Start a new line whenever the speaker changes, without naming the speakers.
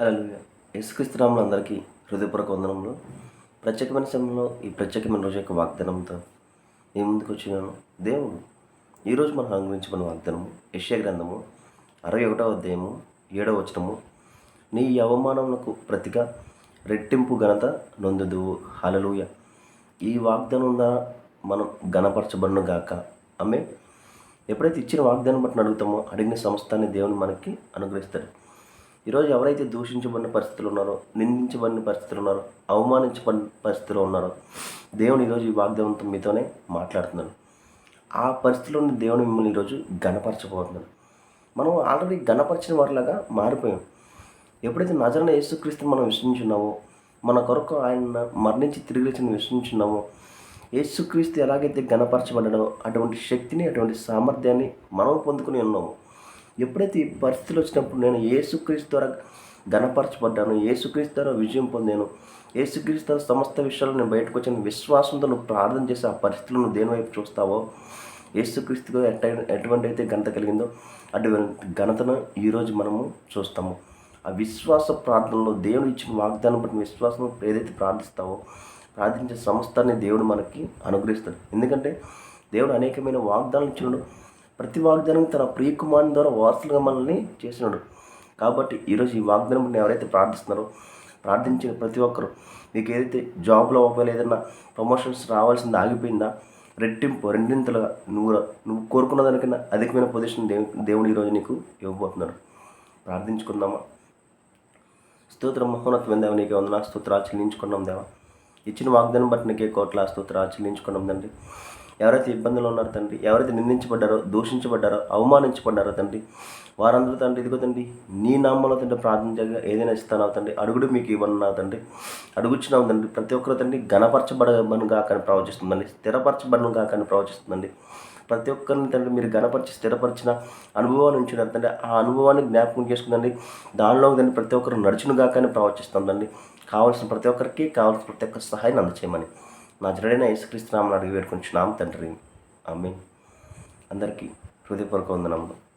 Hello యేసుక్రీస్తునామలు అందరికీ హృదయపూర్వక వందనంలో ప్రత్యేకమైన సమయంలో ఈ ప్రత్యేకమైన రోజు యొక్క వాగ్దానంతో నేను ముందుకు వచ్చినాను. దేవుడు ఈరోజు మనం అనుభవించబడిన వాగ్దానము యశ్య గ్రంథము అరవై ఒకటవ అధ్యాయము ఏడవ వచనము. నీ అవమానములకు ప్రతిగా రెట్టింపు ఘనత నొందుదువు. హలలుయ ఈ వాగ్దానం ద్వారా మనం గణపరచబడిన గాక. ఆమె ఎప్పుడైతే ఇచ్చిన వాగ్దానం బట్టి అడుగుతామో అడిగిన సంస్థాన్ని దేవుని మనకి అనుగ్రహిస్తాడు. ఈరోజు ఎవరైతే దూషించబడిన పరిస్థితులు ఉన్నారో నిందించబడిన పరిస్థితులు ఉన్నారో అవమానించబడిన పరిస్థితిలో ఉన్నారో దేవుని ఈరోజు ఈ వాగ్దేవంతో మీతోనే మాట్లాడుతున్నాను ఆ పరిస్థితిలో దేవుని మిమ్మల్ని ఈరోజు గణపరచబోతున్నాను మనం ఆల్రెడీ గణపరిచిన వారిలాగా మారిపోయాం. ఎప్పుడైతే నజరన యేసుక్రీస్తు మనం విశ్వసించున్నామో మన కొరకు ఆయన మరణించి తిరిగి లేచిన విశ్వసించున్నామో యేసుక్రీస్తు ఎలాగైతే గణపరచబడ్డాడో అటువంటి శక్తిని అటువంటి సామర్థ్యాన్ని మనం పొందుకుని ఉన్నాము ఎప్పుడైతే ఈ పరిస్థితులు వచ్చినప్పుడు నేను ఏసుక్రీస్తు ద్వారా ఘనపరచబడ్డాను ఏసుక్రీస్తు ద్వారా విజయం పొందాను ఏసుక్రీస్తు ద్వారా సమస్త విషయాలు నేను బయటకు వచ్చిన విశ్వాసంతో నువ్వు ప్రార్థన చేసి ఆ పరిస్థితులను దేని వైపు చూస్తావో ఏసుక్రీస్తు ఎట్ట ఎటువంటి అయితే ఘనత కలిగిందో అటువంటి ఘనతను ఈరోజు మనము చూస్తాము. ఆ విశ్వాస ప్రార్థనలో దేవుడు ఇచ్చిన వాగ్దానం బట్టి విశ్వాసం ఏదైతే ప్రార్థిస్తావో ప్రార్థించే సమస్తాన్ని దేవుడు మనకి అనుగ్రహిస్తాడు. ఎందుకంటే దేవుడు అనేకమైన వాగ్దానాలు ఇచ్చినాడు ప్రతి వాగ్దానం తన ప్రియకుమారుని ద్వారా వారసులుగా మనల్ని చేసినాడు. కాబట్టి ఈరోజు ఈ వాగ్దానం ఎవరైతే ప్రార్థిస్తున్నారో ప్రార్థించిన ప్రతి ఒక్కరు మీకు ఏదైతే జాబ్లో ఒకవేళ ఏదైనా ప్రమోషన్స్ రావాల్సింది ఆగిపోయిందా రెట్టింపు రెండింతలుగా నువ్వు నువ్వు కోరుకున్న దానికన్నా అధికమైన పొజిషన్ దేవు దేవుడు ఈరోజు నీకు ఇవ్వబోతున్నాడు. ప్రార్థించుకుందామా? స్తోత్ర మహోన్నతమైన దేవ నీకే వందనా స్తోత్రాలు చెల్లించుకున్నాం దేవా. ఇచ్చిన వాగ్దానం బట్టి నీకే కోట్ల స్తోత్రాలు చెల్లించుకున్నాం తండ్రి. ఎవరైతే ఇబ్బందులు ఉన్నారో తండ్రి ఎవరైతే నిందించబడ్డారో దూషించబడ్డారో అవమానించబడ్డారో తండ్రి వారందరూ తండ్రి ఇదిగో తండ్రి నీ నామంలో తండ్రి ప్రార్థించగా ఏదైనా ఇస్తాను తండ్రి అడుగుడు మీకు ఇవ్వనున్నా తండ్రి అడుగుచ్చినావు తండ్రి ప్రతి ఒక్కరు తండ్రి గణపరచబడను కాకని ప్రవచిస్తుందండి స్థిరపరచబడను కాకని ప్రవచిస్తుందండి. ప్రతి ఒక్కరిని తండ్రి మీరు గణపరిచి స్థిరపరిచిన అనుభవాన్ని ఉంచినారు తండ్రి ఆ అనుభవాన్ని జ్ఞాపకం చేసుకుందండి. దానిలో తండ్రి ప్రతి ఒక్కరు నడుచును ప్రవచిస్తుందండి. కావాల్సిన ప్రతి ఒక్కరికి కావాల్సిన ప్రతి ఒక్క సహాయం అందచేయమని. నా జడైన యేసుక్రీస్తు నామని అడిగి నామ తండ్రి. ఆమె అందరికీ హృదయపూర్వక వందనములు.